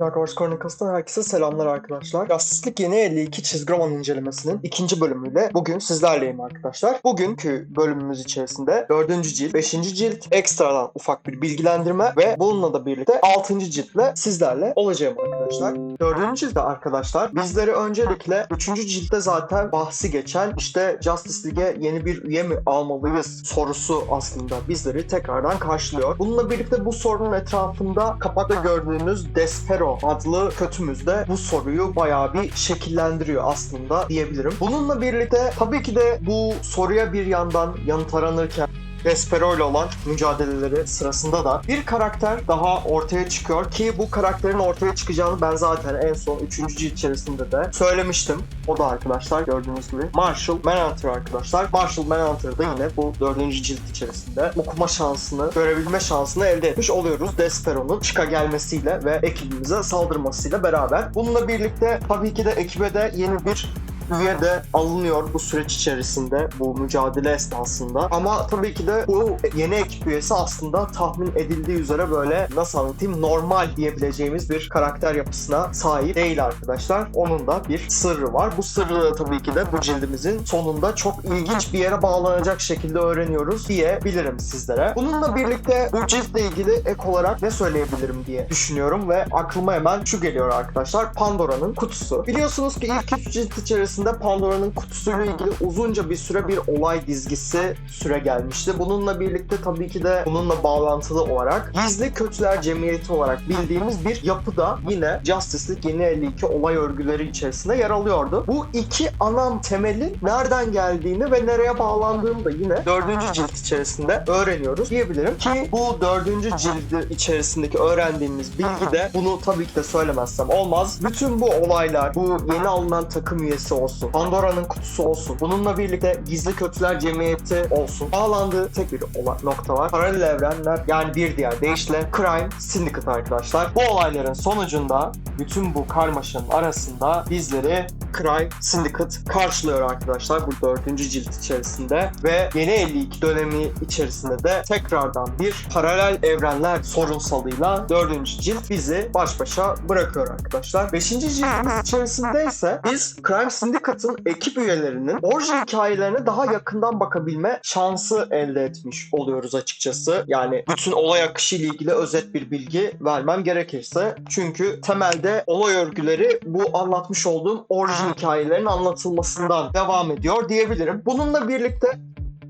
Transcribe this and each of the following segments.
Dark Horse Chronicles'tan herkese selamlar arkadaşlar. Justice Yeni 52 çizgi roman incelemesinin ikinci bölümüyle bugün sizlerleyim arkadaşlar. Bugünkü bölümümüz içerisinde 4. cilt, 5. cilt, ekstradan ufak bir bilgilendirme ve bununla da birlikte 6. ciltle sizlerle olacağım arkadaşlar. 4. ciltte arkadaşlar bizleri öncelikle 3. ciltte zaten bahsi geçen işte Justice League'e yeni bir üye mi almalıyız sorusu aslında bizleri tekrardan karşılıyor. Bununla birlikte bu sorunun etrafında kapakta gördüğünüz Despero adlı kötümüz de bu soruyu bayağı bir şekillendiriyor aslında diyebilirim. Bununla birlikte tabii ki de bu soruya bir yandan yanıt aranırken Despero ile olan mücadeleleri sırasında da bir karakter daha ortaya çıkıyor ki bu karakterin ortaya çıkacağını ben zaten en son 3. cilt içerisinde de söylemiştim. O da arkadaşlar gördüğünüz gibi Marshall Manhunter arkadaşlar. Marshall Manhunter'da yine bu 4. cilt içerisinde okuma şansını, görebilme şansını elde etmiş oluyoruz. Despero'nun çıka gelmesiyle ve ekibimize saldırmasıyla beraber. Bununla birlikte tabii ki de ekibe de yeni bir üye de alınıyor bu süreç içerisinde bu mücadele esnasında. Ama tabii ki de bu yeni ekip üyesi aslında tahmin edildiği üzere böyle nasıl anlatayım normal diyebileceğimiz bir karakter yapısına sahip değil arkadaşlar. Onun da bir sırrı var. Bu sırrı da tabii ki de bu cildimizin sonunda çok ilginç bir yere bağlanacak şekilde öğreniyoruz diyebilirim sizlere. Bununla birlikte bu ciltle ilgili ek olarak ne söyleyebilirim diye düşünüyorum ve aklıma hemen şu geliyor arkadaşlar. Pandora'nın kutusu. Biliyorsunuz ki ilk üç cilt içerisinde Pandora'nın kutusuyla ilgili uzunca bir süre bir olay dizgisi süre gelmişti. Bununla birlikte tabii ki de bununla bağlantılı olarak Gizli Kötüler Cemiyeti olarak bildiğimiz bir yapı da yine Justice League yeni 52 olay örgüleri içerisinde yer alıyordu. Bu iki ana temelin nereden geldiğini ve nereye bağlandığını da yine dördüncü cilt içerisinde öğreniyoruz diyebilirim. Ki bu dördüncü cildi içerisindeki öğrendiğimiz bilgi de bunu tabii ki de söylemezsem olmaz. Bütün bu olaylar, bu yeni alınan takım üyesi olsun, Pandora'nın kutusu olsun, bununla birlikte Gizli Kötüler Cemiyeti olsun. Bağlandığı tek bir nokta var. Paralel evrenler yani bir diğer deyişle Crime Syndicate arkadaşlar. Bu olayların sonucunda bütün bu karmaşanın arasında bizleri Crime Syndicate karşılıyor arkadaşlar bu dördüncü cilt içerisinde ve yeni 52 dönemi içerisinde de tekrardan bir paralel evrenler sorunsalıyla dördüncü cilt bizi baş başa bırakıyor arkadaşlar. Beşinci cildimiz içerisinde ise biz Crime Syndicate'ın ekip üyelerinin orijin hikayelerine daha yakından bakabilme şansı elde etmiş oluyoruz açıkçası. Yani bütün olay akışı ile ilgili özet bir bilgi vermem gerekirse. Çünkü temelde olay örgüleri bu anlatmış olduğum orijin hikayelerin anlatılmasından devam ediyor diyebilirim. Bununla birlikte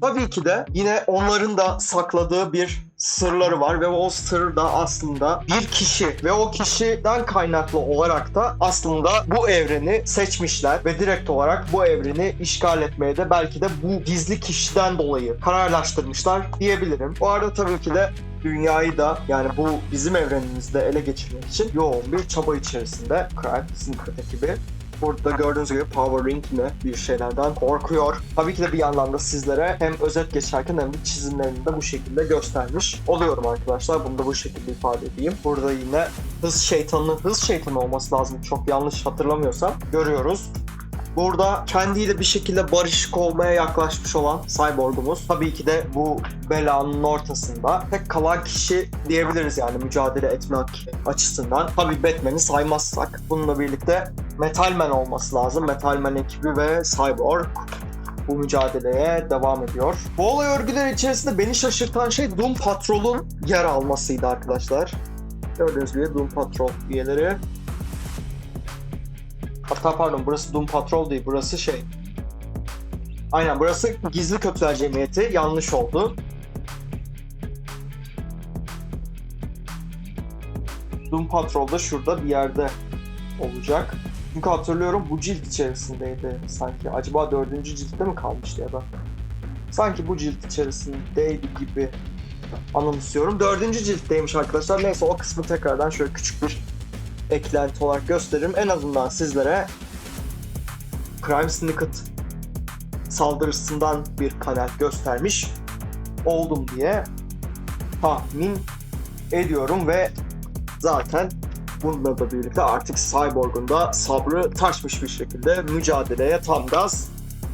Tabii ki de yine onların da sakladığı bir sırları var ve o sır da aslında bir kişi ve o kişiden kaynaklı olarak da aslında bu evreni seçmişler ve direkt olarak bu evreni işgal etmeye de belki de bu gizli kişiden dolayı kararlaştırmışlar diyebilirim. Bu arada tabii ki de dünyayı da yani bu bizim evrenimizde ele geçirmek için yoğun bir çaba içerisinde Crime Syndicate ekibi. Burada gördüğünüz gibi Power Ring yine bir şeylerden korkuyor. Tabii ki de bir yandan da sizlere hem özet geçerken hem de çizimlerini de bu şekilde göstermiş oluyorum arkadaşlar. Bunu da bu şekilde ifade edeyim. Burada yine hız şeytanının hız şeytanı olması lazım. Çok yanlış hatırlamıyorsam görüyoruz. Burada kendiyle bir şekilde barışık olmaya yaklaşmış olan Cyborg'umuz. Tabii ki de bu belanın ortasında tek kalan kişi diyebiliriz yani mücadele etmek açısından. Tabii Batman'i saymazsak. Bununla birlikte Metal Man olması lazım. Metal Man ekibi ve Cyborg bu mücadeleye devam ediyor. Bu olay örgüleri içerisinde beni şaşırtan şey Doom Patrol'un yer almasıydı arkadaşlar. Gördüğünüz gibi Doom Patrol üyeleri Hatta pardon burası Doom Patrol değil burası şey. Aynen burası Gizli Kötüler Cemiyeti yanlış oldu. Doom Patrol da şurada bir yerde olacak. Çünkü hatırlıyorum bu cilt içerisindeydi sanki. Acaba dördüncü ciltte mi kalmıştı ya da? Sanki bu cilt içerisindeydi gibi anımsıyorum. Dördüncü ciltteymiş arkadaşlar. Neyse o kısmı tekrardan şöyle küçük bir eklenti olarak gösteririm. En azından sizlere Crime Syndicate saldırısından bir panel göstermiş oldum diye tahmin ediyorum ve zaten bununla da birlikte artık Cyborg'un da sabrı taşmış bir şekilde mücadeleye tam gaz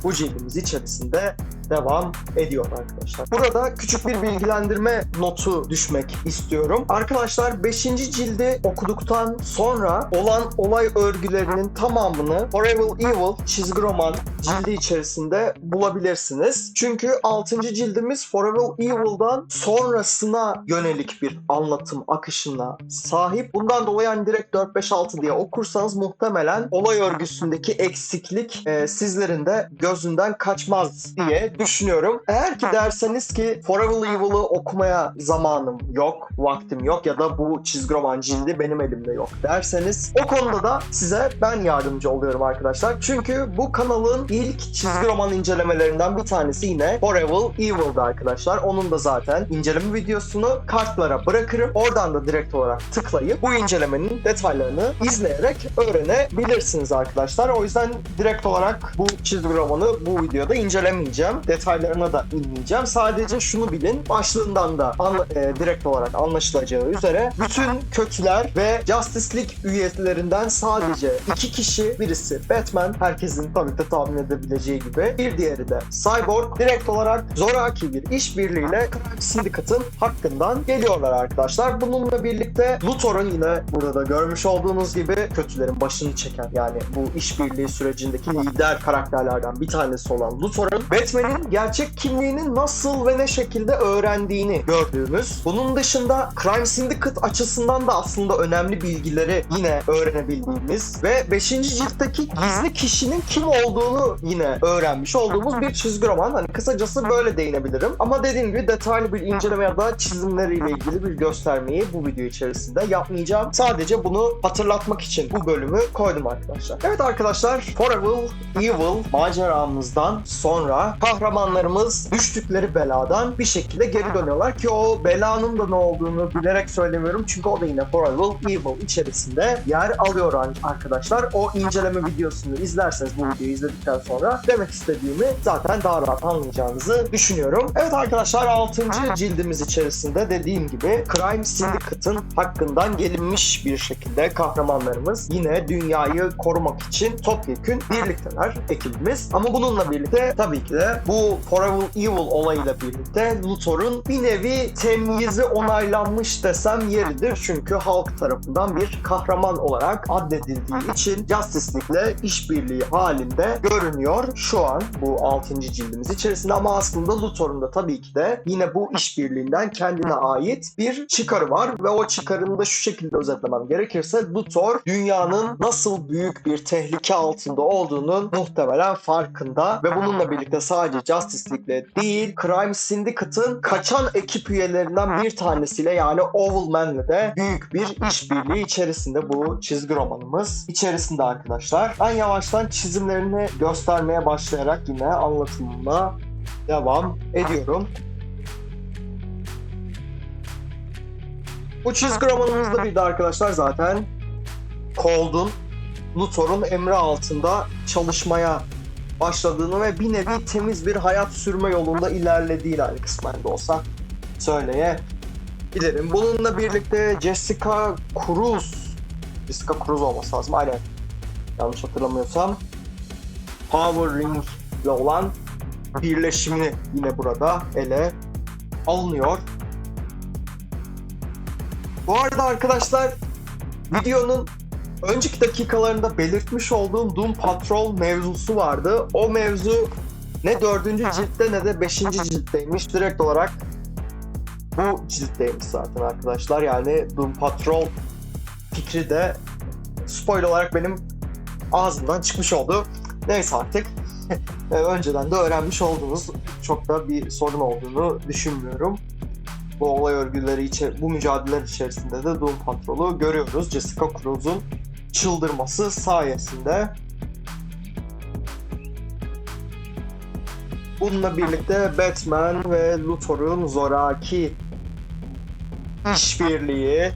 bu cildimiz içerisinde devam ediyor arkadaşlar. Burada küçük bir bilgilendirme notu düşmek istiyorum. Arkadaşlar 5. cildi okuduktan sonra olan olay örgülerinin tamamını Forever Evil çizgi roman cildi içerisinde bulabilirsiniz. Çünkü 6. cildimiz Forever Evil'dan sonrasına yönelik bir anlatım akışına sahip. Bundan dolayı hani direkt 4 5 6 diye okursanız muhtemelen olay örgüsündeki eksiklik e, sizlerin de gözünden kaçmaz diye düşünüyorum. Eğer ki derseniz ki Forever Evil'ı okumaya zamanım yok, vaktim yok ya da bu çizgi roman cildi benim elimde yok derseniz o konuda da size ben yardımcı oluyorum arkadaşlar. Çünkü bu kanalın ilk çizgi roman incelemelerinden bir tanesi yine Forever Evil'dı arkadaşlar. Onun da zaten inceleme videosunu kartlara bırakırım. Oradan da direkt olarak tıklayıp bu incelemenin detaylarını izleyerek öğrenebilirsiniz arkadaşlar. O yüzden direkt olarak bu çizgi romanı bu videoda incelemeyeceğim. Detaylarına da inmeyeceğim. Sadece şunu bilin. Başlığından da an- e, direkt olarak anlaşılacağı üzere bütün kötüler ve Justice League üyelerinden sadece iki kişi birisi Batman herkesin tabii ki tahmin edebileceği gibi bir diğeri de Cyborg direkt olarak zoraki bir işbirliğiyle Crime Syndicate'ın hakkından geliyorlar arkadaşlar. Bununla birlikte Luthor'un yine burada da görmüş olduğunuz gibi kötülerin başını çeken yani bu işbirliği sürecindeki lider karakterlerden bir tanesi olan Luthor'un Batman'in gerçek kimliğini nasıl ve ne şekilde öğrendiğini gördüğümüz. Bunun dışında Crime Syndicate açısından da aslında önemli bilgileri yine öğrenebildiğimiz ve 5. ciltteki gizli kişinin kim olduğunu yine öğrenmiş olduğumuz bir çizgi roman. Hani kısacası böyle değinebilirim. Ama dediğim gibi detaylı bir inceleme ya da çizimleriyle ilgili bir göstermeyi bu video içerisinde yapmayacağım. Sadece bunu hatırlatmak için bu bölümü koydum arkadaşlar. Evet arkadaşlar Forever Evil maceramızdan sonra kahramanlarımız düştükleri beladan bir şekilde geri dönüyorlar ki o belanın da ne olduğunu bilerek söylemiyorum çünkü o da yine Forever Evil içerisinde yer alıyor arkadaşlar. O inceleme videosunu izlerseniz bu videoyu izledikten sonra demek istediğimi zaten daha rahat anlayacağınızı düşünüyorum. Evet arkadaşlar 6. cildimiz içerisinde dediğim gibi Crime Syndicate'ın hakkından gelinmiş bir şekilde kahramanlarımız yine dünyayı korumak için topyekün birlikteler ekibimiz. Ama bununla birlikte tabii ki de bu Forever Evil olayıyla birlikte Luthor'un bir nevi temyizi onaylanmış desem yeridir. Çünkü halk tarafından bir kahraman olarak addedildiği için Justice League'le işbirliği halinde görünüyor şu an bu 6. cildimiz içerisinde ama aslında Luthor'un da tabii ki de yine bu işbirliğinden kendine ait bir çıkarı var ve o çıkarını da şu şekilde özetlemem gerekirse Luthor dünyanın nasıl büyük bir tehlike altında olduğunun muhtemelen farkında ve bununla birlikte sadece Justice League'le değil Crime Syndicate'ın kaçan ekip üyelerinden bir tanesiyle yani Oval Man'le de büyük bir işbirliği içerisinde bu çizgi romanımız içerisinde arkadaşlar. Ben yavaştan çizimlerini göstermeye başlayarak yine anlatımıma devam ediyorum. Bu çizgi romanımızda bir de arkadaşlar zaten Cold'un Luthor'un emri altında çalışmaya başladığını ve bir nevi temiz bir hayat sürme yolunda ilerlediğini hani kısmen de olsa söyleyebilirim. Bununla birlikte Jessica Cruz Jessica Cruz olması lazım aynen yanlış hatırlamıyorsam Power Ring ile olan birleşimini yine burada ele alınıyor. Bu arada arkadaşlar videonun önceki dakikalarında belirtmiş olduğum Doom Patrol mevzusu vardı. O mevzu ne dördüncü ciltte ne de beşinci ciltteymiş. Direkt olarak bu ciltteymiş zaten arkadaşlar. Yani Doom Patrol fikri de spoiler olarak benim ağzımdan çıkmış oldu. Neyse artık. Önceden de öğrenmiş oldunuz. Çok da bir sorun olduğunu düşünmüyorum bu olay örgüleri içe bu mücadeleler içerisinde de Doom Patrol'u görüyoruz. Jessica Cruz'un çıldırması sayesinde. Bununla birlikte Batman ve Luthor'un zoraki işbirliği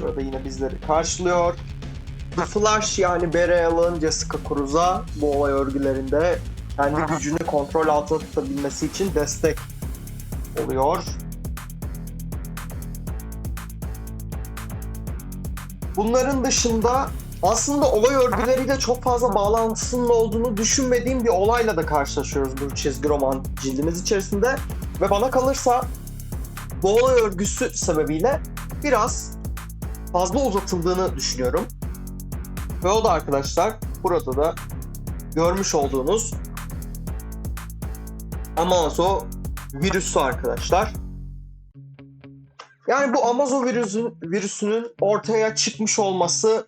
burada yine bizleri karşılıyor. The Flash yani Barry Allen Jessica Cruz'a bu olay örgülerinde kendi gücünü kontrol altında tutabilmesi için destek oluyor. Bunların dışında aslında olay örgüleriyle çok fazla bağlantısının olduğunu düşünmediğim bir olayla da karşılaşıyoruz bu çizgi roman cildimiz içerisinde. Ve bana kalırsa bu olay örgüsü sebebiyle biraz fazla uzatıldığını düşünüyorum. Ve o da arkadaşlar burada da görmüş olduğunuz Amazo virüsü arkadaşlar. Yani bu Amazo virüsün, virüsünün ortaya çıkmış olması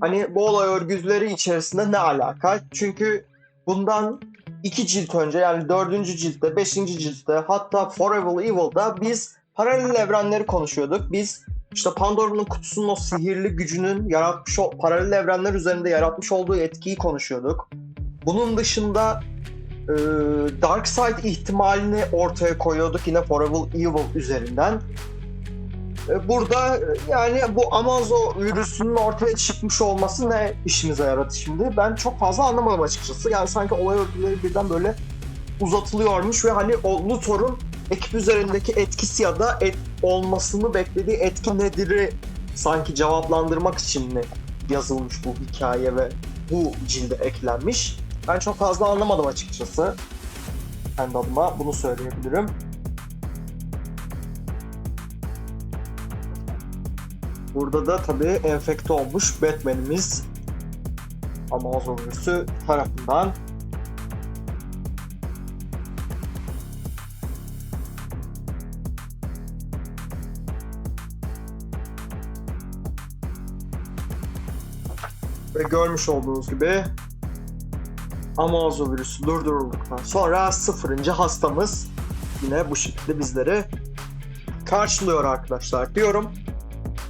hani bu olay örgüleri içerisinde ne alaka? Çünkü bundan iki cilt önce yani dördüncü ciltte, beşinci ciltte hatta Forever Evil'da biz paralel evrenleri konuşuyorduk. Biz işte Pandora'nın kutusunun o sihirli gücünün yaratmış o paralel evrenler üzerinde yaratmış olduğu etkiyi konuşuyorduk. Bunun dışında e, Dark Side ihtimalini ortaya koyuyorduk yine Forever Evil üzerinden. E, Burada e, yani bu Amazo virüsünün ortaya çıkmış olması ne işimize yaradı şimdi? Ben çok fazla anlamadım açıkçası. Yani sanki olay örgüleri birden böyle uzatılıyormuş ve hani o Luthor'un ekip üzerindeki etkisi ya da et, olmasını beklediği etki nedir'i sanki cevaplandırmak için mi yazılmış bu hikaye ve bu cilde eklenmiş. Ben çok fazla anlamadım açıkçası. Kendi adıma bunu söyleyebilirim. Burada da tabii enfekte olmuş Batman'imiz Amazon virüsü tarafından ve görmüş olduğunuz gibi Amazon virüsü durdurulduktan sonra sıfırıncı hastamız yine bu şekilde bizleri karşılıyor arkadaşlar diyorum.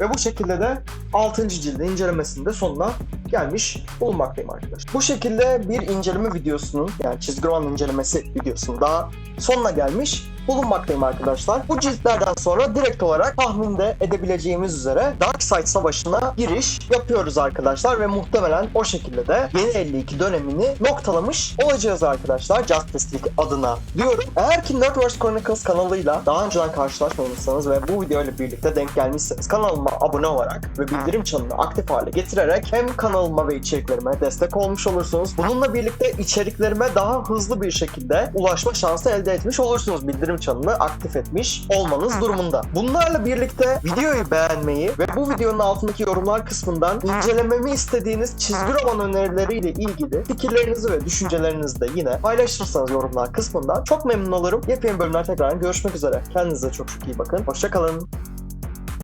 Ve bu şekilde de 6. cilde incelemesinde sonuna gelmiş bulunmaktayım arkadaşlar. Bu şekilde bir inceleme videosunun yani çizgi roman incelemesi videosunun daha sonuna gelmiş bulunmaktayım arkadaşlar. Bu ciltlerden sonra direkt olarak tahminde edebileceğimiz üzere Darkseid Savaşı'na giriş yapıyoruz arkadaşlar ve muhtemelen o şekilde de yeni 52 dönemini noktalamış olacağız arkadaşlar Justice League adına diyorum. Eğer ki Nerdverse Chronicles kanalıyla daha önceden karşılaşmamışsanız ve bu videoyla birlikte denk gelmişseniz kanalıma abone olarak ve bildirim çanını aktif hale getirerek hem kanalıma ve içeriklerime destek olmuş olursunuz. Bununla birlikte içeriklerime daha hızlı bir şekilde ulaşma şansı elde etmiş olursunuz. Bildirim çanını aktif etmiş olmanız durumunda. Bunlarla birlikte videoyu beğenmeyi ve bu videonun altındaki yorumlar kısmından incelememi istediğiniz çizgi roman önerileriyle ilgili fikirlerinizi ve düşüncelerinizi de yine paylaşırsanız yorumlar kısmından çok memnun olurum. Yepyeni bölümler tekrar görüşmek üzere. Kendinize çok çok iyi bakın. Hoşçakalın.